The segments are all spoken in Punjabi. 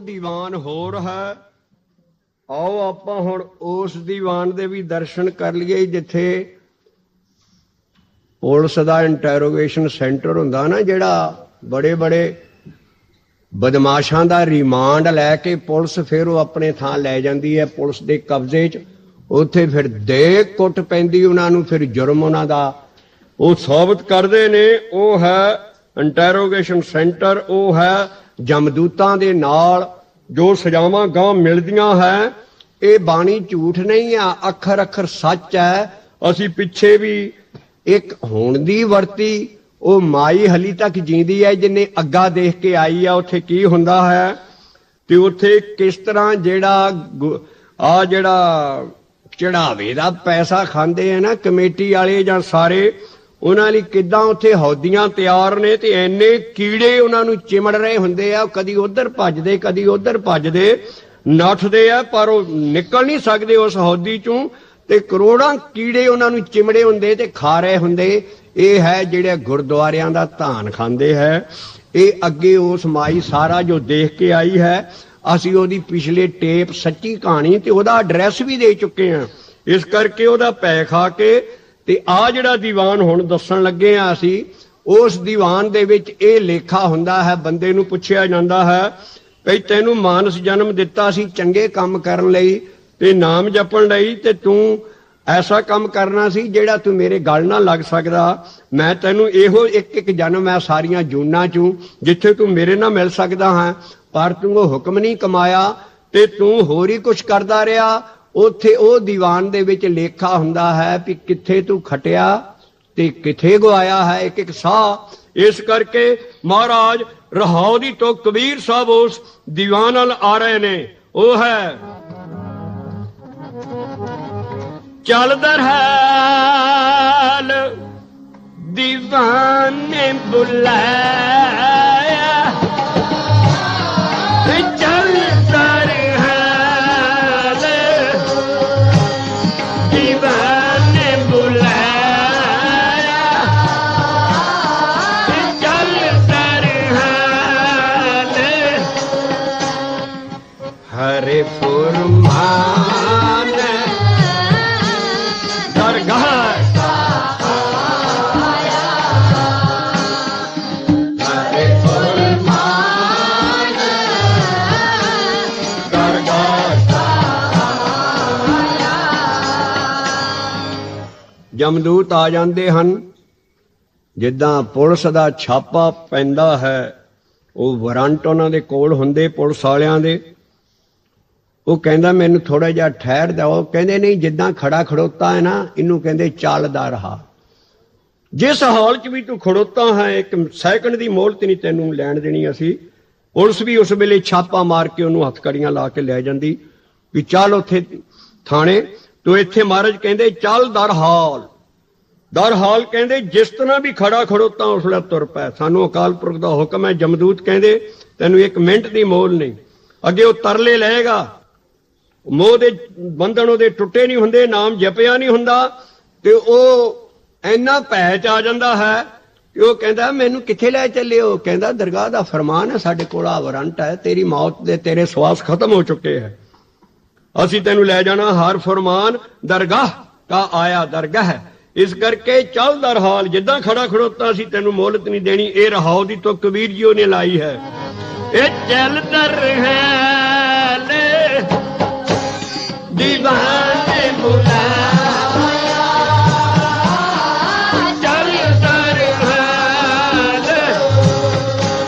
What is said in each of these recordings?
ਦੀਵਾਨ ਹੋਰ ਹੈ। ਆਓ ਆਪਾਂ ਹੁਣ ਉਸ ਦੀਵਾਨ ਦੇ ਵੀ ਦਰਸ਼ਨ ਕਰ ਲਈਏ, ਜਿੱਥੇ ਪੁਲਿਸ ਦਾ ਇੰਟਰੋਗੇਸ਼ਨ ਸੈਂਟਰ ਹੁੰਦਾ ਨਾ, ਜਿਹੜਾ ਬੜੇ ਬੜੇ ਬਦਮਾਸ਼ਾਂ ਦਾ ਰਿਮਾਂਡ ਲੈ ਕੇ ਪੁਲਿਸ ਫਿਰ ਉਹ ਆਪਣੇ ਥਾਂ ਲੈ ਜਾਂਦੀ ਹੈ, ਪੁਲਿਸ ਦੇ ਕਬਜ਼ੇ 'ਚ। ਉੱਥੇ ਫਿਰ ਦੇ ਕੁੱਟ ਪੈਂਦੀ, ਉਹਨਾਂ ਨੂੰ ਫਿਰ ਜੁਰਮ ਉਹਨਾਂ ਦਾ। ਉਹ ਸਾਬਤ ਕਰਦੇ ਨੇ, ਉਹ ਹੈ ਇੰਟਰੋਗੇਸ਼ਨ ਸੈਂਟਰ ਉਹ ਹੈ ਜਮਦੂਤਾਂ ਦੇ ਨਾਲ ਜੋ ਸਜ਼ਾਵਾਂ ਗਾਂ ਮਿਲਦੀਆਂ ਹੈ, ਇਹ ਬਾਣੀ ਝੂਠ ਨਹੀਂ ਆ, ਅੱਖਰ ਅੱਖਰ ਸੱਚ ਹੈ। ਅਸੀਂ ਪਿੱਛੇ ਵੀ ਇੱਕ ਹੁਣ ਦੀ ਵਰਤੀ, ਉਹ ਮਾਈ ਹਲੀ ਤੱਕ ਜੀਂਦੀ ਹੈ, ਜਿਨੇ ਅੱਗਾ ਦੇਖ ਕੇ ਆਈ ਆ, ਉੱਥੇ ਕੀ ਹੁੰਦਾ ਹੈ? ਤੇ ਉੱਥੇ ਕਿਸ ਤਰ੍ਹਾਂ ਜਿਹੜਾ ਆ ਜਿਹੜਾ ਚੜਾਵੇ ਦਾ ਪੈਸਾ ਖਾਂਦੇ ਆ ਨਾ, ਕਮੇਟੀ ਵਾਲੇ ਜਾਂ ਸਾਰੇ ਉਹਨਾਂ ਲਈ ਕਿੱਦਾਂ ਉੱਥੇ ਹੌਦੀਆਂ ਤਿਆਰ ਨੇ ਤੇ ਐਨੇ ਕੀੜੇ ਉਹਨਾਂ ਨੂੰ ਚਿਮੜ ਰਹੇ ਹੁੰਦੇ ਆ ਕਦੀ ਉਧਰ ਭੱਜਦੇ, ਕਦੀ ਉਧਰ ਭੱਜਦੇ, ਨੱਠਦੇ ਆ, ਪਰ ਉਹ ਨਿਕਲ ਨਹੀਂ ਸਕਦੇ ਉਸ ਹੌਦੀ ਚੋਂ ਤੇ ਕਰੋੜਾਂ ਕੀੜੇ ਉਹਨਾਂ ਨੂੰ ਚਿਮੜੇ ਹੁੰਦੇ ਤੇ ਖਾ ਰਹੇ ਹੁੰਦੇ। ਇਹ ਹੈ ਜਿਹੜੇ ਗੁਰਦੁਆਰਿਆਂ ਦਾ ਧਾਨ ਖਾਂਦੇ ਹੈ। ਇਹ ਅੱਗੇ ਉਸ ਮਾਈ ਸਾਰਾ ਜੋ ਦੇਖ ਕੇ ਆਈ ਹੈ, ਅਸੀਂ ਉਹਦੀ ਪਿਛਲੇ ਟੇਪ ਸੱਚੀ ਕਹਾਣੀ ਤੇ ਉਹਦਾ ਐਡਰੈਸ ਵੀ ਦੇ ਚੁੱਕੇ ਹਾਂ। ਇਸ ਕਰਕੇ ਉਹਦਾ ਪੈ ਖਾ ਕੇ ਤੇ ਆ ਜਿਹੜਾ ਦੀਵਾਨ ਹੁਣ ਦੱਸਣ ਲੱਗੇ ਆ ਅਸੀਂ, ਉਸ ਦੀਵਾਨ ਦੇ ਵਿੱਚ ਇਹ ਲੇਖਾ ਹੁੰਦਾ ਹੈ, ਬੰਦੇ ਨੂੰ ਪੁੱਛਿਆ ਜਾਂਦਾ ਹੈ, ਭਈ ਤੈਨੂੰ ਮਾਨਸ ਜਨਮ ਦਿੱਤਾ ਸੀ ਚੰਗੇ ਕੰਮ ਕਰਨ ਲਈ ਤੇ ਨਾਮ ਜਪਣ ਲਈ ਤੇ ਤੂੰ ਐਸਾ ਕੰਮ ਕਰਨਾ ਸੀ ਜਿਹੜਾ ਤੂੰ ਮੇਰੇ ਗੱਲ ਨਾਲ ਲੱਗ ਸਕਦਾ। ਮੈਂ ਤੈਨੂੰ ਇਹੋ ਇੱਕ ਇੱਕ ਜਨਮ ਹੈ ਸਾਰੀਆਂ ਜੂਨਾਂ ਚੋਂ, ਜਿੱਥੇ ਤੂੰ ਮੇਰੇ ਨਾਲ ਮਿਲ ਸਕਦਾ ਹੈ, ਪਰ ਤੂੰ ਉਹ ਹੁਕਮ ਨਹੀਂ ਕਮਾਇਆ ਤੇ ਤੂੰ ਹੋਰ ਹੀ ਕੁਝ ਕਰਦਾ ਰਿਹਾ ਉੱਥੇ ਉਹ ਦੀਵਾਨ ਦੇ ਵਿੱਚ ਲੇਖਾ ਹੁੰਦਾ ਹੈ ਕਿ ਕਿੱਥੇ ਤੂੰ ਖਟਿਆ ਤੇ ਕਿੱਥੇ ਗਵਾਇਆ ਹੈ ਇੱਕ ਇੱਕ ਸਾਹ। ਇਸ ਕਰਕੇ ਮਹਾਰਾਜ ਰਹਾਉ ਦੀ ਤੋਂ ਕਬੀਰ ਸਾਹਿਬ ਉਸ ਦੀਵਾਨ ਨਾਲ ਆ ਰਹੇ ਨੇ। ਉਹ ਹੈ, ਚੱਲਦਾ ਹਾਲ دیਵਾਨੇ ਬੁਲਾਇਆ ਫੁਰਮਾਨ ਦਰਗਾਹ ਜਮਦੂਤ ਆ ਜਾਂਦੇ ਹਨ। ਜਿੱਦਾਂ ਪੁਲਿਸ ਦਾ ਛਾਪਾ ਪੈਂਦਾ ਹੈ ਉਹ ਵਾਰੰਟ ਉਹਨਾਂ ਦੇ ਕੋਲ ਹੁੰਦੇ ਪੁਲਿਸ ਵਾਲਿਆਂ ਦੇ। ਉਹ ਕਹਿੰਦਾ ਮੈਨੂੰ ਥੋੜਾ ਜਿਹਾ ਠਹਿਰ ਦਿਓ। ਕਹਿੰਦੇ, ਨਹੀਂ, ਜਿੱਦਾਂ ਖੜਾ ਖੜੋਤਾ ਹੈ ਨਾ, ਇਹਨੂੰ ਕਹਿੰਦੇ ਚੱਲਦਾ ਰਹਾ ਜਿਸ ਹਾਲ 'ਚ ਵੀ ਤੂੰ ਖੜੋਤਾ ਹੈ, ਇੱਕ ਸੈਕਿੰਡ ਦੀ ਮੋਹਲਤ ਨਹੀਂ ਤੈਨੂੰ ਲੈਣ ਦੇਣੀ ਅਸੀਂ। ਪੁਲਿਸ ਵੀ ਉਸ ਵੇਲੇ ਛਾਪਾ ਮਾਰ ਕੇ ਉਹਨੂੰ ਹੱਥਕੜੀਆਂ ਲਾ ਕੇ ਲੈ ਜਾਂਦੀ ਵੀ ਚੱਲ ਉੱਥੇ ਥਾਣੇ। ਤੂੰ ਇੱਥੇ ਮਹਾਰਾਜ ਕਹਿੰਦੇ, ਚੱਲ ਦਰ ਹਾਲ ਦਰ ਹਾਲ ਕਹਿੰਦੇ, ਜਿਸ ਤਰ੍ਹਾਂ ਵੀ ਖੜਾ ਖੜੋਤਾ, ਉਸ ਵੇਲੇ ਤੁਰ ਪੈ। ਸਾਨੂੰ ਅਕਾਲ ਪੁਰਖ ਦਾ ਹੁਕਮ ਹੈ। ਜਮਦੂਤ ਕਹਿੰਦੇ, ਤੈਨੂੰ ਇੱਕ ਮਿੰਟ ਦੀ ਮੋਲ ਨਹੀਂ। ਅੱਗੇ ਉਹ ਤਰਲੇ ਲਏਗਾ। ਮੋਹ ਦੇ ਬੰਧਨ ਉਹਦੇ ਟੁੱਟੇ ਨਹੀਂ ਹੁੰਦੇ, ਨਾਮ ਜਪਿਆ ਨਹੀਂ ਹੁੰਦਾ, ਤੇ ਉਹ ਇੰਨਾ ਭੈ ਚ ਆ ਜਾਂਦਾ ਹੈ ਕਿ ਉਹ ਕਹਿੰਦਾ, ਮੈਨੂੰ ਕਿੱਥੇ ਲੈ ਚੱਲੇ ਕਹਿੰਦਾ, ਦਰਗਾਹ ਦਾ ਫਰਮਾਨ ਹੈ, ਸਾਡੇ ਕੋਲ ਆ ਵਾਰੰਟ ਹੈ, ਤੇਰੀ ਮੌਤ ਦੇ, ਤੇਰੇ ਸਵਾਸ ਖਤਮ ਹੋ ਚੁੱਕੇ ਹੈ। ਅਸੀਂ ਤੈਨੂੰ ਲੈ ਜਾਣਾ ਹਰ ਫਰਮਾਨ, ਦਰਗਾਹ ਕਾ ਆਇਆ ਦਰਗਾਹ ਹੈ। ਇਸ ਕਰਕੇ ਚੱਲ ਦਰ ਜਿੱਦਾਂ ਖੜਾ ਖੜੋਤਾ ਸੀ ਤੈਨੂੰ ਮੋਹਲਤ ਨਹੀਂ ਦੇਣੀ, ਇਹ ਰਹਾਉ ਦੀ ਤੁਕ ਕਬੀਰ ਜੀ ਉਹਨੇ ਲਾਈ ਹੈ। ਇਹ ਚੱਲ ਦਰ ਹਾਲ دیਵਾਨੇ ਬੁਲਾਇਆ ਚੱਲ ਦਰ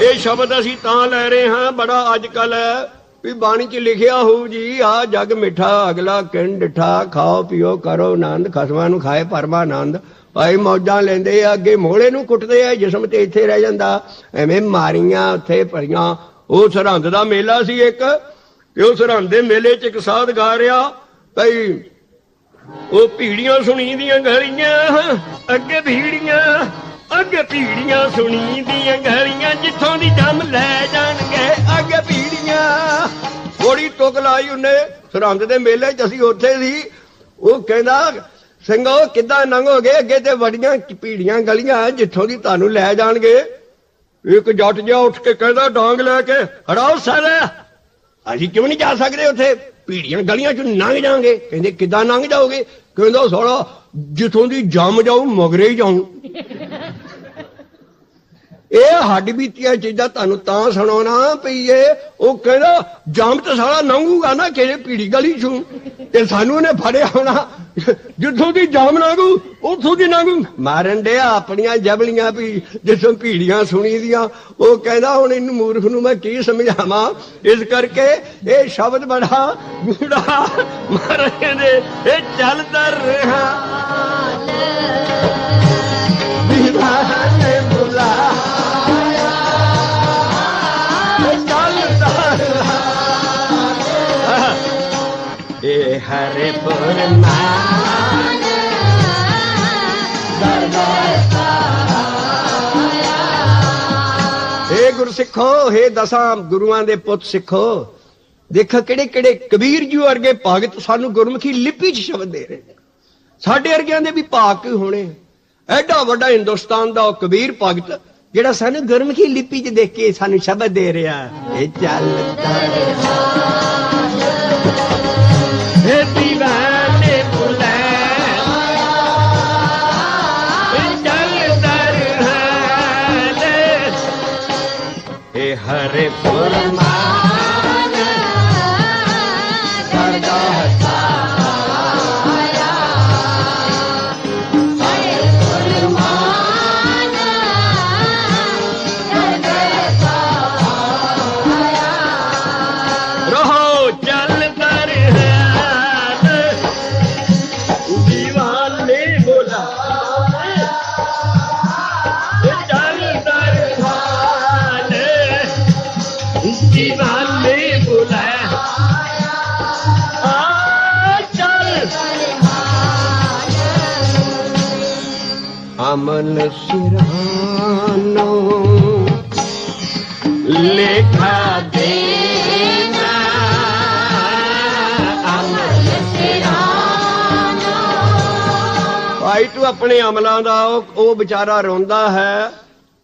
ਇਹ ਸ਼ਬਦ ਅਸੀਂ ਤਾਂ ਲੈ ਰਹੇ ਹਾਂ ਬੜਾ ਅੱਜ ਕੱਲ ਵੀ ਬਾਣੀ 'ਚ ਲਿਖਿਆ ਹੋਊ ਜੀ ਆ ਜਗ ਮਿੱਠਾ ਅਗਲਾ ਕਿੰਨ ਡਿਠਾ ਖਾਓ ਪੀਓ ਕਰੋ ਆਨੰਦ ਖਸਮਾਂ ਨੂੰ ਖਾਏ ਪਰਮਾਨੰਦ ਭਾਈ ਮੌਜਾਂ ਲੈਂਦੇ ਆ ਅੱਗੇ ਮੋਹਲੇ ਨੂੰ ਕੁੱਟਦੇ ਆ ਜਿਸਮ ਤੇ ਇੱਥੇ ਰਹਿ ਜਾਂਦਾ ਐਵੇਂ ਮਾਰੀਆਂ ਉੱਥੇ ਭਰੀਆਂ ਉਹ ਸਰਹੰਦ ਦਾ ਮੇਲਾ ਸੀ ਇੱਕ ਤੇ ਉਹ ਸਰਹੰਦ ਦੇ ਮੇਲੇ 'ਚ ਇੱਕ ਸਾਧ ਗਾ ਰਿਹਾ, ਭਈ ਉਹ ਭੀੜੀਆਂ ਸੁਣੀ ਦੀਆਂ ਗਲੀਆਂ ਅੱਗੇ ਭੀੜੀਆਂ ਅੱਗੇ ਭੀੜੀਆਂ ਸੁਣੀ ਦੀਆਂ ਗਲੀਆਂ ਜਿੱਥੋਂ ਦੀ ਜੰਮ ਲੈ ਜਾਣਗੇ ਅੱਗੇ ਭੀੜੀਆਂ। ਥੋੜੀ ਟੁਕ ਲਾਈ ਉਹਨੇ ਸਰਹੰਦ ਦੇ ਮੇਲੇ 'ਚ, ਅਸੀਂ ਉੱਥੇ ਸੀ। ਉਹ ਕਹਿੰਦਾ, ਸਿੰਘੋ ਕਿੱਦਾਂ ਲੰਘੋਗੇ ਅੱਗੇ ਤੇ ਵੱਡੀਆਂ ਭੀੜੀਆਂ ਗਲੀਆਂ, ਜਿੱਥੋਂ ਦੀ ਤੁਹਾਨੂੰ ਲੈ ਜਾਣਗੇ। ਇੱਕ ਜੱਟ ਜਿਹਾ ਉੱਠ ਕੇ ਕਹਿੰਦਾ, ਡਾਂਗ ਲੈ ਕੇ, ਹੜਾਓ ਸਾਰੇ! ਅਸੀਂ ਕਿਉਂ ਨਹੀਂ ਜਾ ਸਕਦੇ ਉੱਥੇ? ਭੀੜੀਆਂ ਗਲੀਆਂ ਚ ਲੰਘ ਜਾਾਂਗੇ ਕਹਿੰਦੇ, ਕਿੱਦਾਂ ਲੰਘ ਜਾਓਗੇ? ਕਹਿੰਦਾ, ਸਾਲਾ, ਜਿੱਥੋਂ ਦੀ ਜੰਮ ਜਾਊ, ਮਗਰੇ ਹੀ ਜਾਊ। ਇਹ ਹੱਡ ਬੀਤੀਆਂ ਚੀਜ਼ਾਂ ਤੁਹਾਨੂੰ ਤਾਂ ਸੁਣਾਉਣਾ ਪਈਏ ਉਹ ਕਹਿੰਦਾ ਜੰਮ ਤੇ ਸਾਲਾ ਲੰਘੂਗਾ ਨਾ ਕਿਹੜੇ ਪੀੜੀ ਗਲੀ ਚੋਂ। ਤੇ ਸਾਨੂੰ ਉਹਨੇ ਫੜਿਆ ਹੋਣਾ। ਜਿੱਥੋਂ ਦੀ ਜਾਮ ਲੰਘੂ ਉੱਥੋਂ ਦੀ ਲੰਘੂ ਮਾਰਨ ਦੇ ਆਪਣੀਆਂ ਜਬਲੀਆਂ ਵੀ ਜਿੱਥੋਂ ਭੀੜੀਆਂ ਸੁਣੀ ਦੀਆਂ। ਉਹ ਕਹਿੰਦਾ ਹੁਣ ਇਹਨੂੰ ਮੂਰਖ ਨੂੰ ਮੈਂ ਕੀ ਸਮਝਾਵਾਂ? ਇਸ ਕਰਕੇ ਇਹ ਸ਼ਬਦ ਬੜਾ ਗੂੜਾ ਮਹਾਰਾਜ ਕਹਿੰਦੇ ਇਹ ਚੱਲਦਾ ਰਿਹਾ। ਵਿਧਾਨ ਬੁਲਾਇਆ ਚੱਲਦਾ ਇਹ ਹਰੇ ਪੁਰਮਾਨ ਏ ਗੁਰਸਿੱਖੋ ਏ ਦਸਾਂ ਗੁਰੂਆਂ ਦੇ ਪੁੱਤ ਸਿੱਖੋ, ਦੇਖੋ ਕਿਹੜੇ ਕਿਹੜੇ ਕਬੀਰ ਜੀ ਵਰਗੇ ਭਗਤ ਸਾਨੂੰ ਗੁਰਮੁਖੀ ਲਿਪੀ 'ਚ ਸ਼ਬਦ ਦੇ ਰਹੇ ਨੇ। ਸਾਡੇ ਵਰਗਿਆਂ ਦੇ ਵੀ ਭਾਗ ਹੋਣੇ ਐਡਾ ਵੱਡਾ ਹਿੰਦੁਸਤਾਨ ਦਾ ਉਹ ਕਬੀਰ ਭਗਤ, ਜਿਹੜਾ ਸਾਨੂੰ ਗੁਰਮੁਖੀ ਲਿਪੀ 'ਚ ਦੇਖ ਕੇ ਸਾਨੂੰ ਸ਼ਬਦ ਦੇ ਰਿਹਾ ਇਹ ਚੱਲਦਾ ਇਹ ਅਮਨ ਸਿਰਾਨੋ। ਲੇਖਾ ਦੇਨਾ ਅਮਨ ਭਾਈ ਤੂੰ ਆਪਣੇ ਅਮਲਾਂ ਦਾ, ਉਹ ਵਿਚਾਰਾ ਰੋਂਦਾ ਹੈ।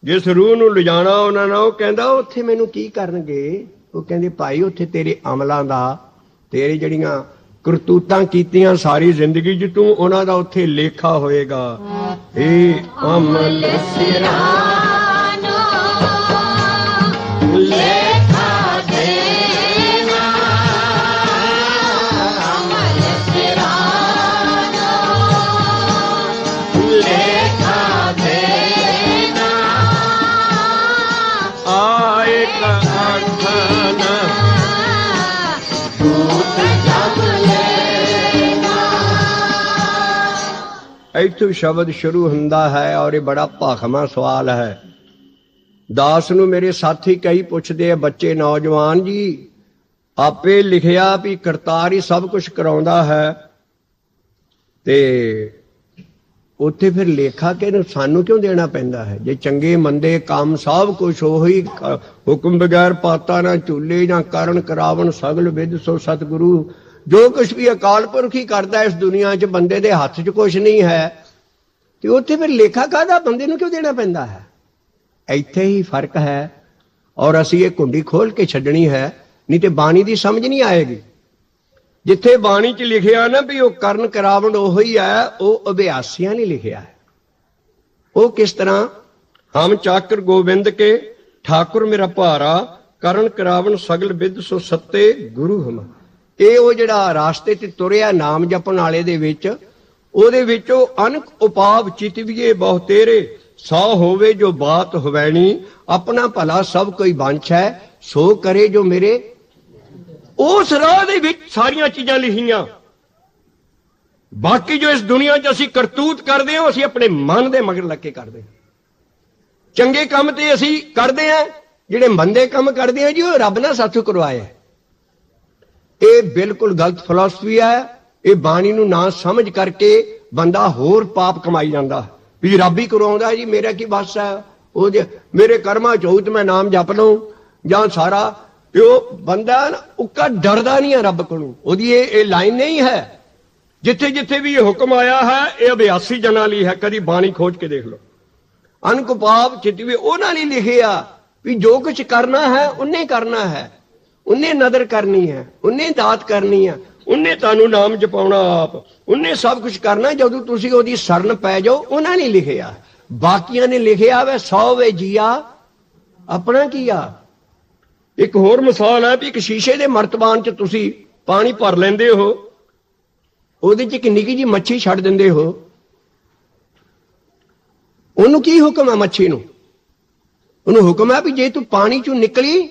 ਜਿਸ ਰੂਹ ਨੂੰ ਲਿਜਾਣਾ ਉਹਨਾਂ ਨਾਲ ਉਹ ਕਹਿੰਦਾ ਉੱਥੇ ਮੈਨੂੰ ਕੀ ਕਰਨਗੇ? ਉਹ ਕਹਿੰਦੇ, ਭਾਈ, ਉੱਥੇ ਤੇਰੇ ਅਮਲਾਂ ਦਾ, ਤੇਰੀ ਜਿਹੜੀਆਂ ਕਰਤੂਤਾਂ ਕੀਤੀਆਂ ਸਾਰੀ ਜ਼ਿੰਦਗੀ 'ਚ ਤੂੰ ਉਹਨਾਂ ਦਾ ਉੱਥੇ ਲੇਖਾ ਹੋਏਗਾ। ਏ ਅਮਲ ਲੇਖਾ ਇੱਥੋਂ ਸ਼ਬਦ ਸ਼ੁਰੂ ਹੁੰਦਾ ਹੈ ਔਰ ਇਹ ਬੜਾ ਭਾਖਮਾ ਸਵਾਲ ਹੈ। ਦਾਸ ਨੂੰ ਮੇਰੇ ਸਾਥੀ ਕਈ ਪੁੱਛਦੇ ਆ, ਬੱਚੇ ਨੌਜਵਾਨ ਜੀ, ਆਪੇ ਲਿਖਿਆ ਵੀ ਕਰਤਾਰ ਹੀ ਸਭ ਕੁਝ ਕਰਾਉਂਦਾ ਹੈ। ਤੇ ਉੱਥੇ ਫਿਰ ਲੇਖਾ ਕਿ ਸਾਨੂੰ ਕਿਉਂ ਦੇਣਾ ਪੈਂਦਾ ਹੈ? ਜੇ ਚੰਗੇ ਮੰਦੇ ਕੰਮ ਸਭ ਕੁਝ ਉਹੀ ਹੁਕਮ ਬਗੈਰ ਪਾਤਾ ਨਾ ਝੂਲੇ ਜਾਂ ਕਰਨ ਕਰਾਵਣ ਸਗਲ ਵਿਦ ਸੋ ਸਤਿਗੁਰੂ ਜੋ ਕੁਝ ਵੀ ਅਕਾਲ ਪੁਰਖ ਹੀ ਕਰਦਾ ਇਸ ਦੁਨੀਆ 'ਚ, ਬੰਦੇ ਦੇ ਹੱਥ 'ਚ ਕੁਝ ਨਹੀਂ ਹੈ। ਤੇ ਉੱਥੇ ਫਿਰ ਲੇਖਾ ਕਾਹਦਾ? ਬੰਦੇ ਨੂੰ ਕਿਉਂ ਦੇਣਾ ਪੈਂਦਾ ਹੈ? ਇੱਥੇ ਹੀ ਫ਼ਰਕ ਹੈ। ਔਰ ਅਸੀਂ ਇਹ ਕੁੰਡੀ ਖੋਲ ਕੇ ਛੱਡਣੀ ਹੈ, ਨਹੀਂ ਤੇ ਬਾਣੀ ਦੀ ਸਮਝ ਨਹੀਂ ਆਏਗੀ। ਜਿੱਥੇ ਬਾਣੀ 'ਚ ਲਿਖਿਆ ਨਾ ਵੀ ਉਹ ਕਰਨ ਕਰਾਵਣ ਉਹੀ ਹੈ ਉਹ ਅਭਿਆਸੀਆਂ ਨੇ ਲਿਖਿਆ ਹੈ। ਉਹ ਕਿਸ ਤਰ੍ਹਾਂ? ਹਮ ਚਾਕਰ ਗੋਬਿੰਦ ਕੇ, ਠਾਕੁਰ ਮੇਰਾ ਭਾਰਾ, ਕਰਨ ਕਰਾਵਣ ਸਗਲ ਵਿਦ ਸੋ ਸੱਤੇ ਗੁਰੂ ਹਮ ਇਹ ਉਹ ਜਿਹੜਾ ਰਾਸਤੇ ਤੇ ਤੁਰਿਆ ਨਾਮ ਜਪਣ ਵਾਲੇ ਦੇ ਵਿੱਚ, ਉਹਦੇ ਵਿੱਚ ਉਹ ਅਨਕ ਉਪਾਵ ਚਿਤਵੀਏ ਬਹੁ ਤੇਰੇ, ਸੌ ਹੋਵੇ ਜੋ ਬਾਤ ਹੋਵੈਣੀ, ਆਪਣਾ ਭਲਾ ਸਭ ਕੋਈ ਬੰਛ ਹੈ ਸੋ ਕਰੇ ਜੋ ਮੇਰੇ। ਉਸ ਰਾਹ ਦੇ ਵਿੱਚ ਸਾਰੀਆਂ ਚੀਜ਼ਾਂ ਲਿਖੀਆਂ। ਬਾਕੀ ਜੋ ਇਸ ਦੁਨੀਆ 'ਚ ਅਸੀਂ ਕਰਤੂਤ ਕਰਦੇ ਹਾਂ ਅਸੀਂ ਆਪਣੇ ਮਨ ਦੇ ਮਗਰ ਲੱਗ ਕੇ ਕਰਦੇ ਹਾਂ। ਚੰਗੇ ਕੰਮ ਤੇ ਅਸੀਂ ਕਰਦੇ ਹਾਂ, ਜਿਹੜੇ ਮੰਦੇ ਕੰਮ ਕਰਦੇ ਹਾਂ ਜੀ, ਉਹ ਰੱਬ ਨਾਲ ਸਾਥੋਂ ਕਰਵਾਇਆ ਇਹ ਬਿਲਕੁਲ ਗਲਤ ਫਿਲਾਸਫੀ ਹੈ। ਇਹ ਬਾਣੀ ਨੂੰ ਨਾ ਸਮਝ ਕਰਕੇ ਬੰਦਾ ਹੋਰ ਪਾਪ ਕਮਾਈ ਜਾਂਦਾ ਵੀ ਰੱਬ ਹੀ ਕਰਵਾਉਂਦਾ ਜੀ, ਮੇਰਾ ਕੀ ਬਸ ਹੈ? ਉਹ ਜੇ ਮੇਰੇ ਕਰਮਾਂ ਚੋਂ ਮੈਂ ਨਾਮ ਜਪ ਲਵਾਂ ਜਾਂ ਸਾਰਾ। ਤੇ ਉਹ ਬੰਦਾ ਉੱਕਾ ਡਰਦਾ ਨਹੀਂ ਹੈ ਰੱਬ ਕੋਲੋਂ। ਉਹਦੀ ਇਹ ਇਹ ਲਾਈਨ ਨਹੀਂ ਹੈ। ਜਿੱਥੇ ਜਿੱਥੇ ਵੀ ਇਹ ਹੁਕਮ ਆਇਆ ਹੈ, ਇਹ ਅਭਿਆਸੀ ਜਨਾਂ ਲਈ ਹੈ। ਕਦੀ ਬਾਣੀ ਖੋਜ ਕੇ ਦੇਖ ਲਓ। ਅਨਕੁਪਾਪ ਚਿਤਵੇ ਉਹਨਾਂ ਨੇ ਲਿਖਿਆ ਵੀ ਜੋ ਕੁਝ ਕਰਨਾ ਹੈ, ਉਹਨੇ ਕਰਨਾ ਹੈ। ਉਹਨੇ ਨਦਰ ਕਰਨੀ ਹੈ, ਉਹਨੇ ਦਾਤ ਕਰਨੀ ਹੈ, ਉਹਨੇ ਤੁਹਾਨੂੰ ਨਾਮ ਜਪਾਉਣਾ ਆਪ, ਉਹਨੇ ਸਭ ਕੁਝ ਕਰਨਾ ਜਦੋਂ ਤੁਸੀਂ ਉਹਦੀ ਸ਼ਰਨ ਪੈ ਜਾਓ, ਉਹਨਾਂ ਨੇ ਲਿਖਿਆ। ਬਾਕੀਆਂ ਨੇ ਲਿਖਿਆ ਵੇ, ਸੌ ਵੇ ਜੀਆ, ਆਪਣਾ ਕੀ ਆ? ਇੱਕ ਹੋਰ ਮਿਸਾਲ ਹੈ ਵੀ ਇੱਕ ਸ਼ੀਸ਼ੇ ਦੇ ਮਰਤਬਾਨ 'ਚ ਤੁਸੀਂ ਪਾਣੀ ਭਰ ਲੈਂਦੇ ਹੋ, ਉਹਦੇ 'ਚ ਇੱਕ ਨਿੱਕੀ ਜੀ ਮੱਛੀ ਛੱਡ ਦਿੰਦੇ ਹੋ। ਉਹਨੂੰ ਕੀ ਹੁਕਮ ਹੈ ਮੱਛੀ ਨੂੰ? ਉਹਨੂੰ ਹੁਕਮ ਹੈ ਵੀ ਜੇ ਤੂੰ ਪਾਣੀ 'ਚੋਂ ਨਿਕਲੀ,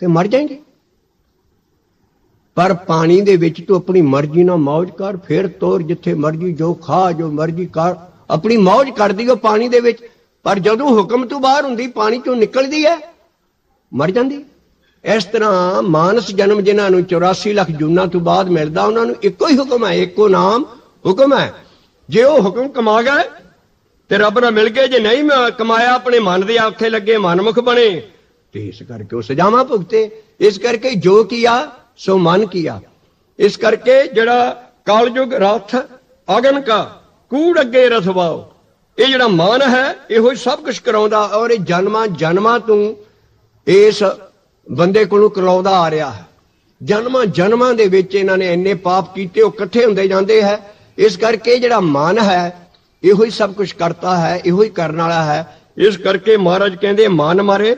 ਤੇ ਮਰ ਜਾਏਂਗੇ। ਪਰ ਪਾਣੀ ਦੇ ਵਿੱਚ ਤੂੰ ਆਪਣੀ ਮਰਜ਼ੀ ਨਾਲ ਮौज ਕਰ, ਫਿਰ ਤੋਰ ਜਿੱਥੇ ਮਰਜ਼ੀ, ਜੋ ਖਾ, ਜੋ ਮਰਜ਼ੀ ਕਰ। ਆਪਣੀ ਮौज ਕਰਦੀ ਉਹ ਪਾਣੀ ਦੇ ਵਿੱਚ, ਪਰ ਜਦੋਂ ਹੁਕਮ ਤੋਂ ਬਾਹਰ ਹੁੰਦੀ, ਪਾਣੀ ਚੋਂ ਨਿਕਲਦੀ ਹੈ, ਮਰ ਜਾਂਦੀ। ਇਸ ਤਰ੍ਹਾਂ ਮਾਨਸ ਜਨਮ ਜਿਨ੍ਹਾਂ ਨੂੰ 84 ਲੱਖ ਜੂਨਾਂ ਤੋਂ ਬਾਅਦ ਮਿਲਦਾ, ਉਹਨਾਂ ਨੂੰ ਇੱਕੋ ਹੀ ਹੁਕਮ ਹੈ, ਇੱਕੋ ਨਾਮ ਹੁਕਮ ਹੈ। ਜੇ ਉਹ ਹੁਕਮ ਕਮਾ ਗਏ, ਤੇ ਰੱਬ ਨਾਲ ਮਿਲ ਗਏ, ਜੇ ਨਹੀਂ ਕਮਾਇਆ, ਆਪਣੇ ਮਨ ਦੇ ਆਖੇ ਲੱਗੇ, ਮਨਮੁਖ ਬਣੇ, ਤੇ ਇਸ ਕਰਕੇ ਉਹ ਸਜ਼ਾਵਾਂ ਭੁਗਤੇ। ਇਸ ਕਰਕੇ ਜੋ ਕੀਆ ਸੋ ਮਨ ਕੀਆ। ਇਸ ਕਰਕੇ ਜਿਹੜਾ ਕਾਲਯੁਗ ਰਥ, ਅਗਨ ਕਾ, ਕੂੜ ਅੱਗੇ ਰਥਵਾਓ ਇਹ ਜਿਹੜਾ ਮਨ ਹੈ, ਇਹੋ ਹੀ ਸਭ ਕੁਝ ਕਰਾਉਂਦਾ ਔਰ ਇਹ ਜਨਮਾਂ ਜਨਮਾਂ ਤੋਂ ਇਸ ਬੰਦੇ ਕੋਲੋਂ ਕਰਾਉਂਦਾ ਆ ਰਿਹਾ ਹੈ। ਜਨਮਾਂ ਜਨਮਾਂ ਦੇ ਵਿੱਚ ਇਹਨਾਂ ਨੇ ਇੰਨੇ ਪਾਪ ਕੀਤੇ, ਉਹ ਇਕੱਠੇ ਹੁੰਦੇ ਜਾਂਦੇ ਹੈ। ਇਸ ਕਰਕੇ ਜਿਹੜਾ ਮਨ ਹੈ, ਇਹੋ ਹੀ ਸਭ ਕੁਝ ਕਰਤਾ ਹੈ, ਇਹੋ ਹੀ ਕਰਨ ਵਾਲਾ ਹੈ। ਇਸ ਕਰਕੇ ਮਹਾਰਾਜ ਕਹਿੰਦੇ, ਮਨ ਮਾਰੇ,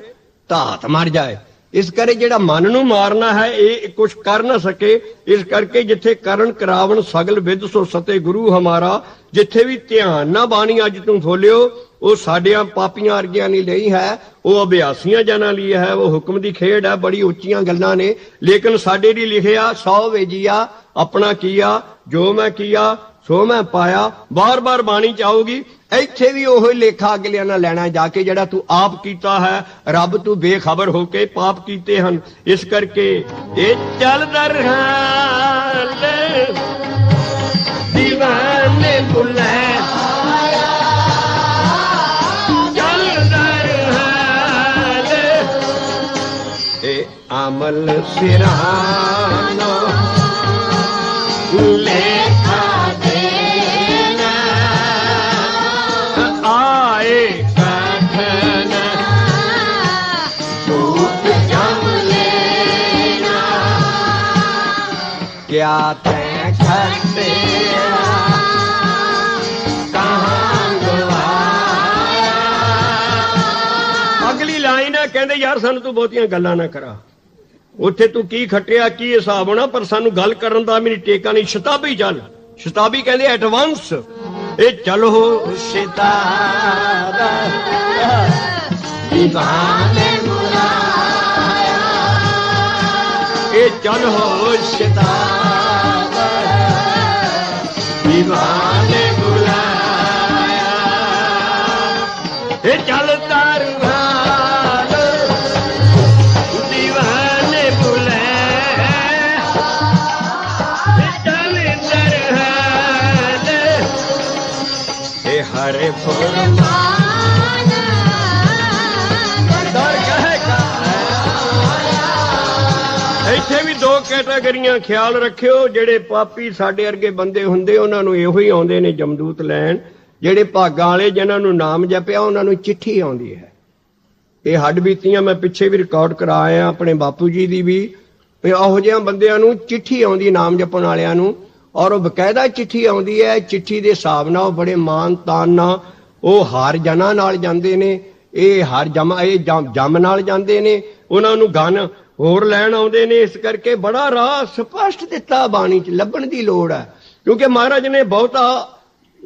ਧਾਤ ਮਰ ਜਾਏ। ਇਸ ਕਰੇ ਜਿਹੜਾ ਮਨ ਨੂੰ ਮਾਰਨਾ ਹੈ, ਇਹ ਕੁਝ ਕਰ ਨਾ ਸਕੇ। ਇਸ ਕਰਕੇ ਜਿੱਥੇ ਕਰਨ ਕਰਾਵਣ ਸਗਲ ਵਿਦ ਸੋ ਸਤੇ ਗੁਰੂ ਹਮਾਰਾ। ਜਿੱਥੇ ਵੀ ਧਿਆਨ ਨਾ ਬਾਣੀ ਅੱਜ ਤੂੰ ਫੋਲਿਓ ਉਹ ਸਾਡਿਆਂ ਪਾਪੀਆਂ ਅਰਗਿਆਂ ਨਹੀਂ ਲਈ ਹੈ। ਉਹ ਅਭਿਆਸੀਆਂ ਜਨਾਂ ਲਈ ਹੈ। ਉਹ ਹੁਕਮ ਦੀ ਖੇਡ ਹੈ। ਬੜੀ ਉੱਚੀਆਂ ਗੱਲਾਂ ਨੇ। ਲੇਕਿਨ ਸਾਡੇ ਲਈ ਲਿਖਿਆ, ਸੌ ਵੇਜੀਆ, ਆਪਣਾ ਕੀਆ, ਜੋ ਮੈਂ ਕੀਆ ਸੋ ਮੈਂ ਪਾਇਆ, ਬਾਰ-ਬਾਰ ਬਾਣੀ ਚ ਆਊਗੀ। ਇੱਥੇ ਵੀ ਉਹੀ ਲੇਖਾ ਅਗਲਿਆਂ ਨਾਲ ਲੈਣਾ ਜਾ ਕੇ, ਜਿਹੜਾ ਤੂੰ ਆਪ ਕੀਤਾ ਹੈ, ਰੱਬ ਤੂੰ ਬੇਖਬਰ ਹੋ ਕੇ ਪਾਪ ਕੀਤੇ ਹਨ। ਇਸ ਕਰਕੇ ਇਹ ਚੱਲਦਾ ਰਹਾਲ دیਵਾਨੇ ਬੁਲੇ ਚੱਲਦਾ ਰਹਾਲ ਇਹ ਅਮਲ ਸਿਰਾਨਾ। ਲੇਖਾ ਕਿਆ ਤੈਂ ਖੱਟਿਆ ਕਹਾਂ ਗਵਾਇਆ? ਅਗਲੀ ਲਾਈਨ ਹੈ ਕਹਿੰਦੇ ਯਾਰ ਸਾਨੂੰ ਤੂੰ ਬਹੁਤੀਆਂ ਗੱਲਾਂ ਨਾ ਕਰਾ। ਉੱਥੇ ਤੂੰ ਕੀ ਖੱਟਿਆ ਕੀ ਹਿਸਾਬ ਹੋਣਾ ਪਰ ਸਾਨੂੰ ਗੱਲ ਕਰਨ ਦਾ ਨਹੀਂ ਟੇਕਾ ਨਹੀਂ ਸ਼ਤਾਬੀ ਚੱਲ। ਸ਼ਤਾਬੀ ਕਹਿੰਦੇ ਐਡਵਾਂਸ ਇਹ ਚਲੋ ਸ਼ਤਾਬਾ। ਦੀਵਾਨੇ ਇਹ ਚਲ ਹੋ ਸ਼ਤਾਬਾ ਦੀਵਾਨੇ ਮੁਲਾਇਆ ਇਹ ਚੱਲ ਤਾਰਵਾਲ دیਵਾਨੇ ਬੁਲੇ ਚੱਲ ਦਰਹਾਲ ਹਰੇ ਫਰਮਾਨ। ਕੈਟਾਗਰੀਆਂ ਖਿਆਲ ਰੱਖਿਓ, ਜਿਹੜੇ ਪਾਪੀ ਸਾਡੇ ਵਰਗੇ ਬੰਦੇ ਹੁੰਦੇ, ਉਹਨਾਂ ਨੂੰ ਇਹੋ ਹੀ ਆਉਂਦੇ ਨੇ ਜਮਦੂਤ ਲੈਣ। ਜਿਹੜੇ ਭਾਗਾਂ ਵਾਲੇ, ਜਿਨ੍ਹਾਂ ਨੂੰ ਨਾਮ ਜਪਿਆ, ਉਹਨਾਂ ਨੂੰ ਚਿੱਠੀ ਆਉਂਦੀ ਹੈ। ਇਹ ਹੱਡ ਬੀਤੀਆਂ, ਮੈਂ ਪਿੱਛੇ ਵੀ ਰਿਕਾਰਡ ਕਰਾਇਆ, ਆਪਣੇ ਬਾਪੂ ਜੀ ਦੀ ਵੀ। ਵੀ ਉਹੋ ਜਿਹਾਂ ਬੰਦਿਆਂ ਨੂੰ ਚਿੱਠੀ ਆਉਂਦੀ, ਨਾਮ ਜਪਣ ਵਾਲਿਆਂ ਨੂੰ। ਔਰ ਉਹ ਬਕਾਇਦਾ ਚਿੱਠੀ ਆਉਂਦੀ ਹੈ, ਚਿੱਠੀ ਦੇ ਹਿਸਾਬ ਨਾਲ ਉਹ ਬੜੇ ਮਾਨ ਤਾਨ ਨਾਲ, ਉਹ ਹਰ ਜਨਾਂ ਨਾਲ ਜਾਂਦੇ ਨੇ। ਇਹ ਹਰ ਜਮ, ਇਹ ਜਮ ਨਾਲ ਜਾਂਦੇ ਨੇ। ਉਹਨਾਂ ਨੂੰ ਗਨ ਹੋਰ ਲੈਣ ਆਉਂਦੇ ਨੇ, ਇਸ ਕਰਕੇ ਬੜਾ ਰਾਹ ਸਪਸ਼ਟ ਦਿੱਤਾ ਬਾਣੀ 'ਚ, ਲੱਭਣ ਦੀ ਲੋੜ ਹੈ। ਕਿਉਂਕਿ ਮਹਾਰਾਜ ਨੇ ਬਹੁਤਾ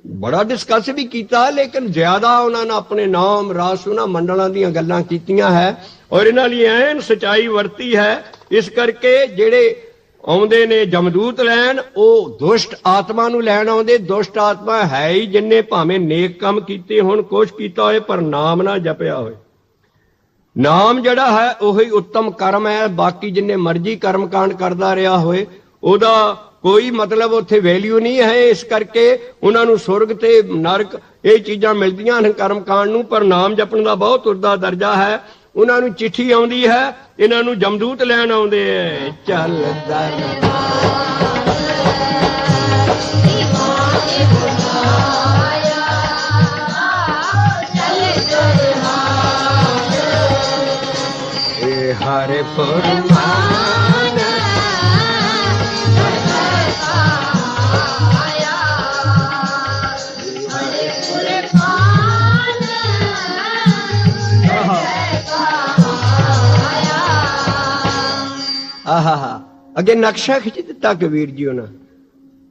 ਬੜਾ ਡਿਸਕਸ ਵੀ ਕੀਤਾ, ਲੇਕਿਨ ਜ਼ਿਆਦਾ ਉਹਨਾਂ ਨੇ ਆਪਣੇ ਨਾਮ, ਰਾਸ ਉਹਨਾਂ ਮੰਡਲਾਂ ਦੀਆਂ ਗੱਲਾਂ ਕੀਤੀਆਂ ਹੈ, ਔਰ ਇਹਨਾਂ ਲਈ ਐਨ ਸਚਾਈ ਵਰਤੀ ਹੈ। ਇਸ ਕਰਕੇ ਜਿਹੜੇ ਆਉਂਦੇ ਨੇ ਜਮਦੂਤ ਲੈਣ, ਉਹ ਦੁਸ਼ਟ ਆਤਮਾ ਨੂੰ ਲੈਣ ਆਉਂਦੇ। ਦੁਸ਼ਟ ਆਤਮਾ ਹੈ ਹੀ ਜਿੰਨੇ ਭਾਵੇਂ ਨੇਕ ਕੰਮ ਕੀਤੇ ਹੋਣ ਕੁਛ ਕੀਤਾ ਹੋਏ, ਪਰ ਨਾਮ ਨਾ ਜਪਿਆ ਹੋਏ। ਨਾਮ ਜਿਹੜਾ ਹੈ, ਉਹੀ ਉੱਤਮ ਕਰਮ ਹੈ। ਬਾਕੀ ਜਿੰਨੇ ਮਰਜ਼ੀ ਕਰਮ ਕਾਂਡ ਕਰਦਾ ਰਿਹਾ ਹੋਏ, ਉਹਦਾ ਕੋਈ ਮਤਲਬ ਉੱਥੇ ਵੈਲਿਊ ਨਹੀਂ ਹੈ। ਇਸ ਕਰਕੇ ਉਹਨਾਂ ਨੂੰ ਸੁਰਗ ਤੇ ਨਰਕ, ਇਹ ਚੀਜ਼ਾਂ ਮਿਲਦੀਆਂ ਹਨ ਕਰਮ ਕਾਂਡ ਨੂੰ, ਪਰ ਨਾਮ ਜਪਣ ਦਾ ਬਹੁਤ ਉਰਦਾ ਦਰਜਾ ਹੈ। ਉਹਨਾਂ ਨੂੰ ਚਿੱਠੀ ਆਉਂਦੀ ਹੈ, ਇਹਨਾਂ ਨੂੰ ਜਮਦੂਤ ਲੈਣ ਆਉਂਦੇ ਐ ਚੱਲਦਾ ਇਹ ਹਰ ਫਰਮਾਨ ਆਹਾ ਅੱਗੇ ਨਕਸ਼ਾ ਖਿੱਚ ਦਿੱਤਾ ਕਬੀਰ ਜੀ ਉਹਨਾਂ।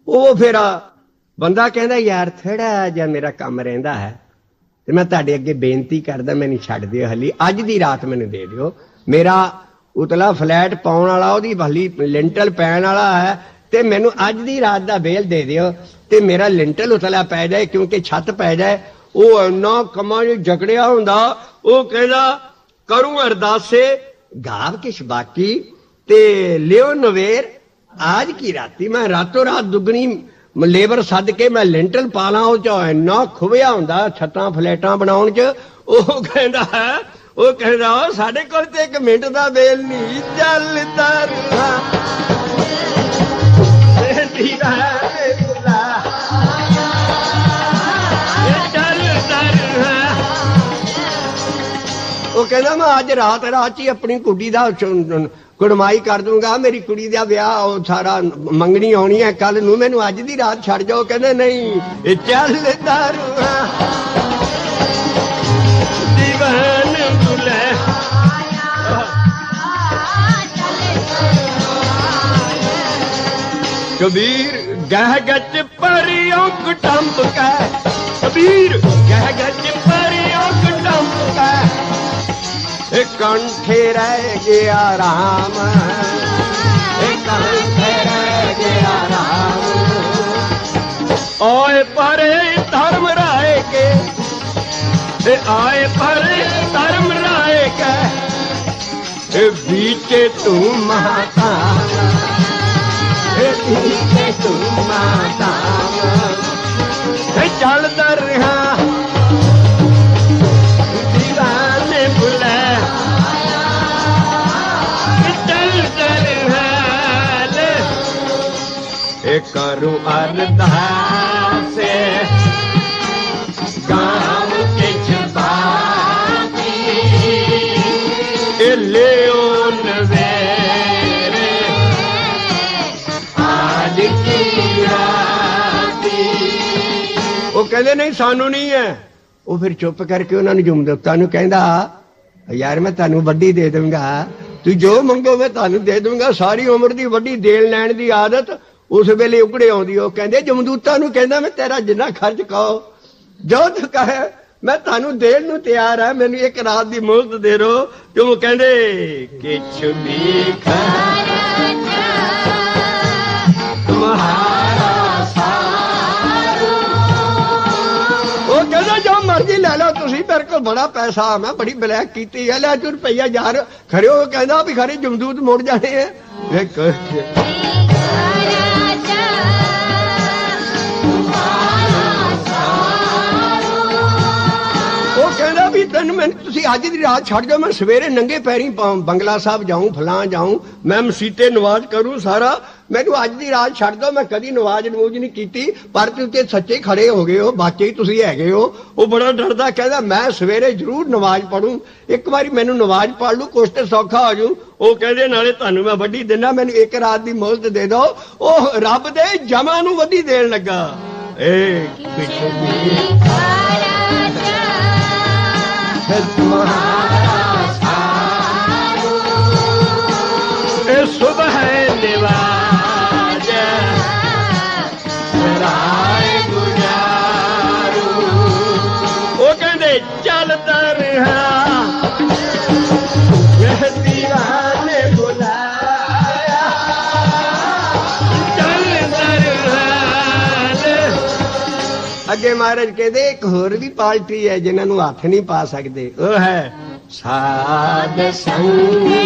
ਉਹ ਫਿਰ ਬੰਦਾ ਕਹਿੰਦਾ, ਯਾਰ ਥੋੜਾ ਜਿਹਾ ਮੇਰਾ ਕੰਮ ਰਹਿੰਦਾ ਹੈ ਤੇ ਮੈਂ ਤੁਹਾਡੇ ਅੱਗੇ ਬੇਨਤੀ ਕਰਦਾ, ਮੈਨੂੰ ਛੱਡ ਦਿਓ ਹਲੀ। ਅੱਜ ਦੀ ਰਾਤ ਮੈਨੂੰ ਦੇ ਦਿਓ। ਮੇਰਾ ਉਤਲਾ ਫਲੈਟ ਪਾਉਣ ਵਾਲਾ, ਉਹਦੀ ਹਲੀ ਲਿੰਟਲ ਪੈਣ ਵਾਲਾ ਹੈ, ਤੇ ਮੈਨੂੰ ਅੱਜ ਦੀ ਰਾਤ ਦਾ ਬੇਲ ਦੇ ਦਿਓ, ਤੇ ਮੇਰਾ ਲਿੰਟਲ ਉਤਲਾ ਪੈ ਜਾਏ, ਕਿਉਂਕਿ ਛੱਤ ਪੈ ਜਾਏ। ਉਹ ਇੰਨਾ ਕਮਾਂ ਨੂੰ ਜਕੜਿਆ ਹੁੰਦਾ, ਉਹ ਕਹਿੰਦਾ, ਕਰੂੰ ਅਰਦਾਸੇ, ਗਾਵ ਕਿਛ ਬਾਕੀ, ਤੇ ਲਿਓ ਨਵੇਰ, ਆਜ ਕੀ ਰਾਤੀ? ਮੈਂ ਰਾਤੋਂ ਰਾਤ ਦੁੱਗਣੀ ਲੇਬਰ ਸੱਦ ਕੇ ਮੈਂ ਲਿੰਟਲ ਪਾ ਲਾਂ, ਉਹ ਚ ਇੰਨਾ ਖੁਬਿਆ ਹੁੰਦਾ, ਛੱਤਾਂ, ਫਲੈਟਾਂ ਬਣਾਉਣ ਚ। ਉਹ ਕਹਿੰਦਾ ਹੈ ਉਹ ਕਹਿੰਦਾ ਸਾਡੇ ਕੋਲ ਤੇ ਇੱਕ ਮਿੰਟ ਦਾ ਵੇਲ ਨਹੀਂ ਚੱਲਦਾ ਰਹਾ ਇਹ ਚੱਲਦਾ ਉਹ ਕਹਿੰਦਾ, ਮੈਂ ਅੱਜ ਰਾਤ ਰਾਤ 'ਚ ਹੀ ਆਪਣੀ ਕੁੜੀ ਦਾ ਚ- ਕੁੜਮਾਈ ਕਰ ਦੂੰਗਾ। ਮੇਰੀ ਕੁੜੀ ਦਾ ਵਿਆਹ ਉਹ ਸਾਰਾ ਮੰਗਣੀ ਆਉਣੀ ਹੈ ਕੱਲ ਨੂੰ। ਮੈਨੂੰ ਅੱਜ ਦੀ ਰਾਤ ਛੱਡ ਜਾਓ। ਕਹਿੰਦੇ, ਨਹੀਂ, ਇਹ ਚੱਲਦਾ ਰੂਹਾ ਦੀਵਾਨ ਕਬੀਰ ਗਹਿ ਗੱਜ ਪਰਿਓ ਕੁਟੰਬ ਕੈ ਕਬੀਰ ਗਹਿ ਗੱਜ ਪਰਿਓ ਕੁਟੰਬ ਕੈ ਇਹ ਕੰਠੇ ਰਹਿ ਗਿਆ ਰਾਮ ਇਹ ਕੰਠੇ ਰਹਿ ਗਿਆ ਰਾਮ ਓਏ ਪਰੇ ਧਰਮ ਰਾਏ ਕੇ ਇਹ ਆਏ ਪਰੇ ਧਰਮ ਰਾਏ ਕੇ ਇਹ ਵੀਚੇ ਤੂੰ ਮਾਤਾ ਤੂੰ ਚੱਲਦਾ ਰਹਾ ਦੀਵਾਨੇ ਬੁਲੇ। ਚੱਲ ਚੱਲ ਹਾਲ ਇਹ ਕਰੂ ਅਰਦਾਸੇ। ਆਜ ਰਾਤੀ ਉਹ ਕਹਿੰਦੇ, ਨਹੀਂ, ਸਾਨੂੰ ਨਹੀਂ ਹੈ। ਉਹ ਫਿਰ ਚੁੱਪ ਕਰਕੇ ਉਹਨਾਂ ਨੂੰ ਜਮਦੂਤਾਂ ਨੂੰ ਕਹਿੰਦਾ, ਯਾਰ, ਮੈਂ ਤੁਹਾਨੂੰ ਵੱਡੀ ਦੇ ਦੂੰਗਾ ਤੂੰ ਜੋ ਮੰਗੋ ਮੈਂ ਤੁਹਾਨੂੰ ਦੇ ਦੂੰਗਾ ਸਾਰੀ ਉਮਰ ਦੀ ਵੱਡੀ ਦੇਣ ਲੈਣ ਦੀ ਆਦਤ ਉਸ ਵੇਲੇ ਉਕੜੇ ਆਉਂਦੀ ਉਹ ਕਹਿੰਦੇ, ਜਮਦੂਤਾਂ ਨੂੰ ਕਹਿੰਦਾ, ਮੈਂ ਤੇਰਾ ਜਿੰਨਾ ਖਰਚ ਕਹੋ ਜੋ ਤੂੰ ਕਹੇ, ਮੈਂ ਤੁਹਾਨੂੰ ਦੇਣ ਨੂੰ ਤਿਆਰ ਆ ਮੈਨੂੰ ਇੱਕ ਰਾਤ ਦੀ ਮੁਹਲਤ ਦੇ ਰੋ ਤੇ ਉਹ ਕਹਿੰਦੇ, ਕਿਛ ਵੀ ਤੁਹਾਰਾ ਕੋਲ ਬੜਾ ਪੈਸਾ ਆ ਮੈਂ ਬੜੀ ਬਲੈਕ ਕੀਤੀ ਹੈ ਲੈ ਤੂੰ ਰੁਪਈਆ ਯਾਰ, ਖੜਿਓ ਕਹਿੰਦਾ ਵੀ ਖਰੇ ਜਮਦੂਤ ਮੁੜ ਜਾਣੇ ਆ। ਵੇਖ ਉਹ ਕਹਿੰਦਾ ਵੀ ਤੈਨੂੰ ਮੈਂ ਤੁਸੀਂ ਅੱਜ ਦੀ ਰਾਤ ਛੱਡ ਜਾਓ, ਮੈਂ ਸਵੇਰੇ ਨੰਗੇ ਪੈਰੀ ਬੰਗਲਾ ਸਾਹਿਬ ਜਾਊਂ, ਫਲਾਂ ਜਾਊਂ, ਮੈਂ ਮਸੀਤੇ ਨਵਾਜ਼ ਕਰੂੰ ਸਾਰਾ। ਮੈਨੂੰ ਅੱਜ ਦੀ ਰਾਤ ਛੱਡ ਦਿਓ ਮੈਂ ਕਦੀ ਨਵਾਜ਼ ਨਮੂਜ ਨਹੀਂ ਕੀਤੀ ਪਰ ਤੁਸੀਂ ਤੇ ਸੱਚੇ ਖੜੇ ਹੋ ਗਏ ਹੋ ਬਾਕੀ ਤੁਸੀਂ ਹੈਗੇ ਹੋ। ਉਹ ਬੜਾ ਡਰਦਾ ਕਹਿੰਦਾ ਮੈਂ ਸਵੇਰੇ ਜ਼ਰੂਰ ਨਵਾਜ਼ ਪੜੂੰ ਇੱਕ ਵਾਰੀ ਮੈਨੂੰ ਨਵਾਜ਼ ਪੜ ਲੂ ਕੁਛ ਤੇ ਸੌਖਾ ਹੋ ਜੂ ਉਹ ਕਹਿੰਦੇ ਨਾਲੇ ਤੁਹਾਨੂੰ ਮੈਂ ਵੱਡੀ ਦਿਨਾ ਮੈਨੂੰ ਇੱਕ ਰਾਤ ਦੀ ਮੋਹਲਤ ਦੇ ਦਿਓ। ਉਹ ਰੱਬ ਦੇ ਜਮਾ ਨੂੰ ਵੱਡੀ ਦੇਣ ਲੱਗਾ। ਏ ਪਿੱਛੇ ਦੀ ਅੱਗੇ ਮਹਾਰਾਜ ਕਹਿੰਦੇ, ਇੱਕ ਹੋਰ ਵੀ ਪਾਰਟੀ ਹੈ ਜਿਨ੍ਹਾਂ ਨੂੰ ਹੱਥ ਨਹੀਂ ਪਾ ਸਕਦੇ। ਉਹ ਹੈ ਸਾਧ ਸੰਗੇ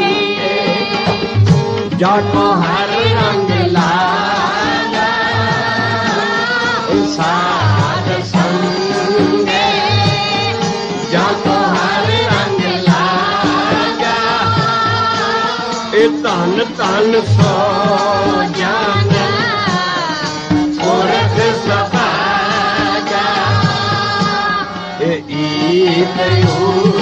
ਜਾਟੋ ਹਰ ਰੰਗ ਲਾਗਾ ਸਾਧ ਸੰਗੇ ਜਾਟੋ ਹਰ ਰੰਗ ਲਾਗਾ ਇਹ ਧਨ ਧਨ ਸੋ ਜਾਨ हरि हरि ओ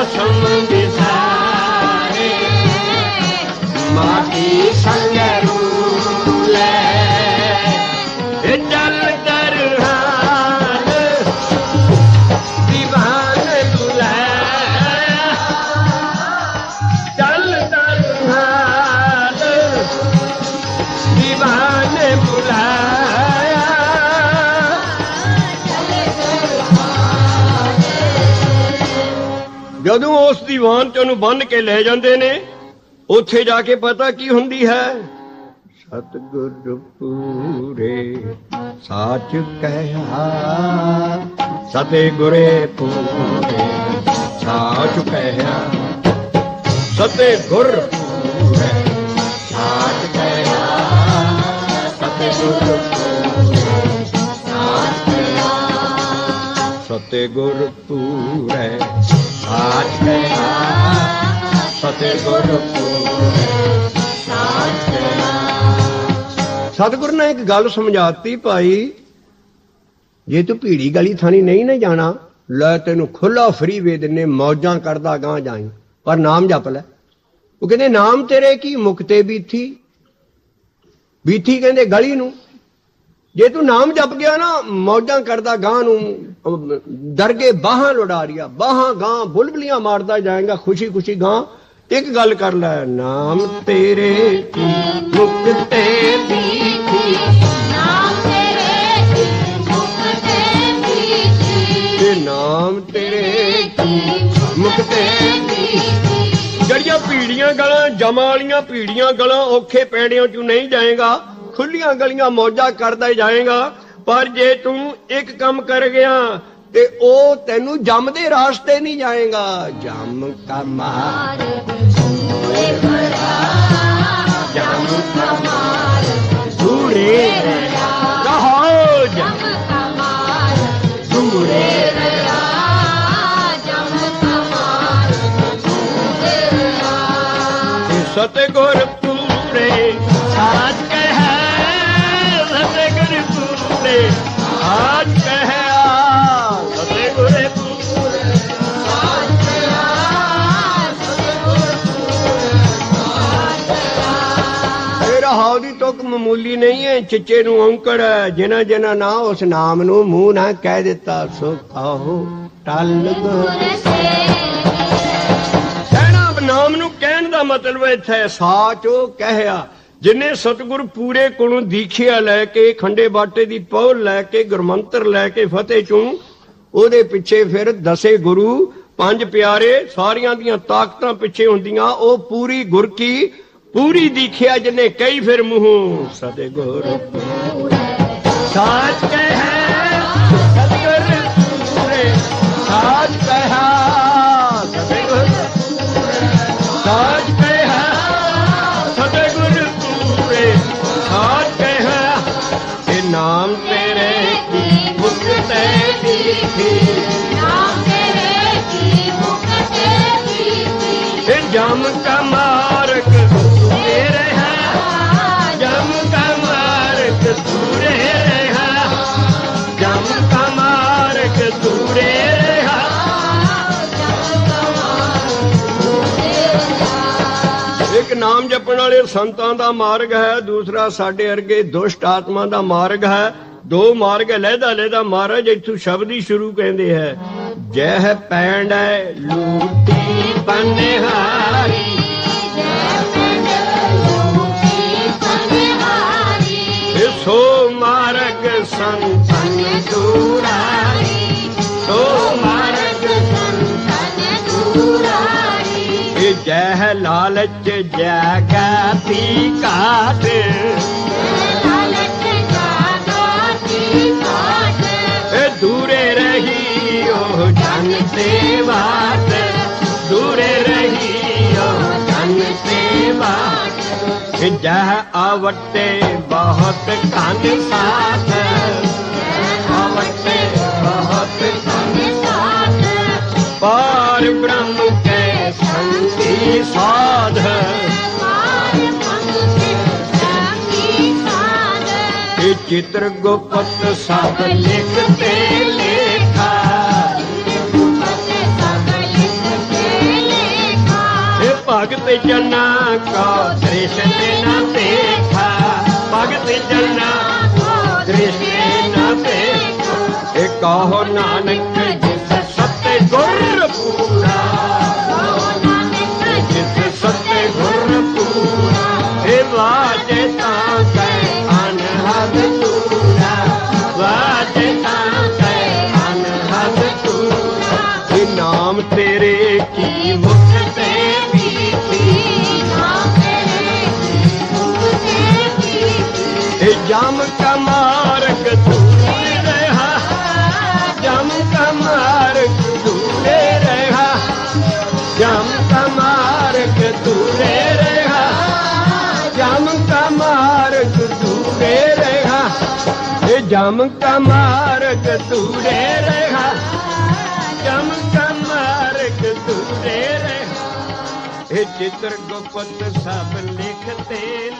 ਏ ਖਸਮ ਜਦੋਂ ਉਸ ਦੀਵਾਨ ਚ ਉਹਨੂੰ ਬੰਨ ਕੇ ਲੈ ਜਾਂਦੇ ਨੇ, ਉੱਥੇ ਜਾ ਕੇ ਪਤਾ ਕੀ ਹੁੰਦੀ ਹੈ? ਸਤਿਗੁਰ ਪੂਰੇ ਸਾਚ ਕਹਿਆ ਸਤੇ ਗੁਰੇ ਪੂਰੇ ਸਾਚ ਕਹਿਆ। ਸਤੇ ਗੁਰ ਪੂਰੇ ਸਾਚ ਕਹਿਆ ਸਤੇ ਗੁਰ ਪੂਰੇ ਸਤੇ ਗੁਰ ਪੂਰੇ ਸਾਚ ਕਹਿਆ ਸਤੇ ਗੁਰ ਸਾਚ ਕਹਿਆ ਸਤਿਗੁਰ ਨੇ ਇੱਕ ਗੱਲ ਸਮਝਾਤੀ ਭਾਈ, ਜੇ ਤੂੰ ਭੀੜੀ ਗਲੀ ਥਾਣੀ ਨਹੀਂ ਨਾ ਜਾਣਾ, ਲੈ ਤੈਨੂੰ ਖੁੱਲਾ ਫਰੀ ਵੇ ਨੇ ਮੌਜਾਂ ਕਰਦਾ ਗਾਂ ਜਾਈ, ਪਰ ਨਾਮ ਜਪ ਲੈ। ਉਹ ਕਹਿੰਦੇ, ਨਾਮ ਤੇਰੇ ਕੀ ਮੁਕਤੇ ਬੀਥੀ? ਬੀਥੀ ਕਹਿੰਦੇ ਗਲੀ ਨੂੰ। ਜੇ ਤੂੰ ਨਾਮ ਜਪ ਗਿਆ ਨਾ ਮੌਜਾਂ ਕਰਦਾ ਗਾਂ ਨੂੰ ਦਰਗੇ ਬਾਹਾਂ ਲੁੜਾ ਰਿਆ। ਬਾਹਾਂ ਗਾਂ ਬੁਲਬਲੀਆਂ ਮਾਰਦਾ ਜਾਏਗਾ ਖੁਸ਼ੀ ਖੁਸ਼ੀ ਗਾਂ। ਇੱਕ ਗੱਲ ਕਰ ਲੈ ਨਾਮ ਤੇਰੇ ਕੀ ਮੁਕਤੇ ਨਾਮ ਤੇਰੇ ਕੀ ਮੁਕਤੇ ਤੇ ਨਾਮ ਤੇਰੇ ਕੀ ਮੁਕਤੇ ਬੀਤੀ ਜਿਹੜੀਆਂ ਪੀੜੀਆਂ ਗਲਾਂ ਜਮਾਂ ਵਾਲੀਆਂ ਪੀੜੀਆਂ ਗਲਾਂ ਔਖੇ ਪੈੜਿਆਂ ਚੋਂ ਨਹੀਂ ਜਾਏਗਾ ਖੁੱਲੀਆਂ ਗਲੀਆਂ ਮੌਜਾਂ ਕਰਦਾ ਜਾਏਗਾ ਪਰ ਜੇ ਤੂੰ ਇੱਕ ਕੰਮ ਕਰ ਗਿਆ ਤੇ ਉਹ ਤੈਨੂੰ ਜਮ ਦੇ ਰਾਸਤੇ ਨਹੀਂ ਜਾਏਗਾ। ਜਮ ਸੂਰੇ ਕਮਾਰ ਸੂਰੇ ਕਹੋ ਜਮ ਕਮਾਰ ਸੂਰੇ ਸਤਿਗੁਰ ਰਹਾਉ ਮਾਮੂਲੀ ਨਹੀਂ ਹੈ, ਚਿੱਚੇ ਨੂੰ ਔਂਕੜ ਹੈ, ਜਿਨ੍ਹਾਂ ਜਿਨ੍ਹਾਂ ਨਾ ਉਸ ਨਾਮ ਨੂੰ ਮੂੰਹ ਨਾ ਕਹਿ ਦਿੱਤਾ, ਸੋ ਆਹੋ ਟਲ ਕਹਿਣਾ ਨਾਮ ਨੂੰ ਕਹਿਣ ਦਾ ਮਤਲਬ ਇੱਥੇ ਸਾਚ ਉਹ ਕਹਿਆ, ਜਿਨੇ ਸਤਿਗੁਰ ਪੂਰੇ ਕੋਲੋਂ ਦੀਖਿਆ ਲੈ ਕੇ, ਖੰਡੇ ਬਾਟੇ ਦੀ ਪੌਲ ਲੈ ਕੇ, ਗੁਰਮੰਤਰ ਲੈ ਕੇ ਫਤਿਹ ਚੋਂ, ਉਹਦੇ ਪਿੱਛੇ ਫਿਰ ਦਸੇ ਗੁਰੂ, ਪੰਜ ਪਿਆਰੇ, ਸਾਰੀਆਂ ਦੀਆਂ ਤਾਕਤਾਂ ਪਿੱਛੇ ਹੁੰਦੀਆਂ, ਉਹ ਪੂਰੀ ਗੁਰ ਕੀ ਪੂਰੀ ਦੀਖਿਆ ਜਿਨੇ ਕਈ ਫਿਰ ਮੂੰਹੋਂ। ਸਦੇ ਗੁਰ। ਸਾਚ ਕਹਿ ਸਤਿਗੁਰ ਪੂਰੇ ਸਾਚ ਕਹਿਆ ਸਤਿਗੁਰ ਸਾਜ ਕਹਿਆ ਸਤਿਗੁਰ ਪੂਰੇ ਸਾਜ ਕਹਿਆ ਇਹ ਨਾਮ ਤੇਰੇ ਕੀ ਮੁਕਤੇ ਦੀਖੀ? ਨਾਮ ਤੇਰੇ ਕੀ ਮੁਕਤੇ ਬੀਤੀ ਇਹ ਜਮ ਕਾ ਜਪਣ ਵਾਲੇ ਸੰਤਾਂ ਦਾ ਮਾਰਗ ਹੈ ਦੂਸਰਾ ਸਾਡੇ ਵਰਗੇ ਦੁਸ਼ਟ ਆਤਮਾ ਦਾ ਮਾਰਗ ਹੈ। ਦੋ ਮਾਰਗ ਹੈ ਲਹਿਦਾ ਲਹਿਦਾ ਮਹਾਰਾਜ ਇੱਥੋਂ ਸ਼ਬਦ ਹੀ ਸ਼ੁਰੂ ਕਹਿੰਦੇ ਹੈ ਜਹ ਪੈਂਡੈ ਲੂਟੀ ਬਨਹਾਰੀ ਇਹ ਸੋ ਮਾਰਗ ਸੰਤਨ ਦੂਰਾਰੀ ਇਹ ਜਹ ਲਾਲਚ ਜਗਾ ਪੀ ਘਾਟ ਇਹ ਦੂਰੇ ਰਹੀ ਉਹ ਜਨ ਤੇ ਬਾਤ ਦੂਰੇ ਰਹੀ ਉਹ ਜਨ ਤੇ ਬਾਤ ਇਹ ਜਹ ਸੰਗੀ ਸਾਧ ਚਿਤਰ ਗੁਪਤ ਸਭ ਲੇਖਾ ਲਿਖਤੇ ਲੇਖਾ। ਇਹ ਭਗਤ ਜਨਾ ਕੋ ਦ੍ਰਿਸ਼ਟ ਨਾ ਦੇਖਾ। ਭਗਤ ਜਨਾ ਕੋ ਦ੍ਰਿਸ਼ਟ ਨਾ ਦੇਖਾ। ਇਹ ਕਹੋ ਨਾਨਕ ਜਿਸ ਸਤੇ ਗੁਰ ਪੂਰਾ। ਇਹ ਜਮ ਕਮਾਰਕ ਦੂਰੇ ਰਹਾ ਜਮ ਕਮਾਰਕ ਦੂਰੇ ਰਹਾ ਇਹ ਚਿਤਰ ਗੁਪਤ ਸਭ ਲਿਖਤੇ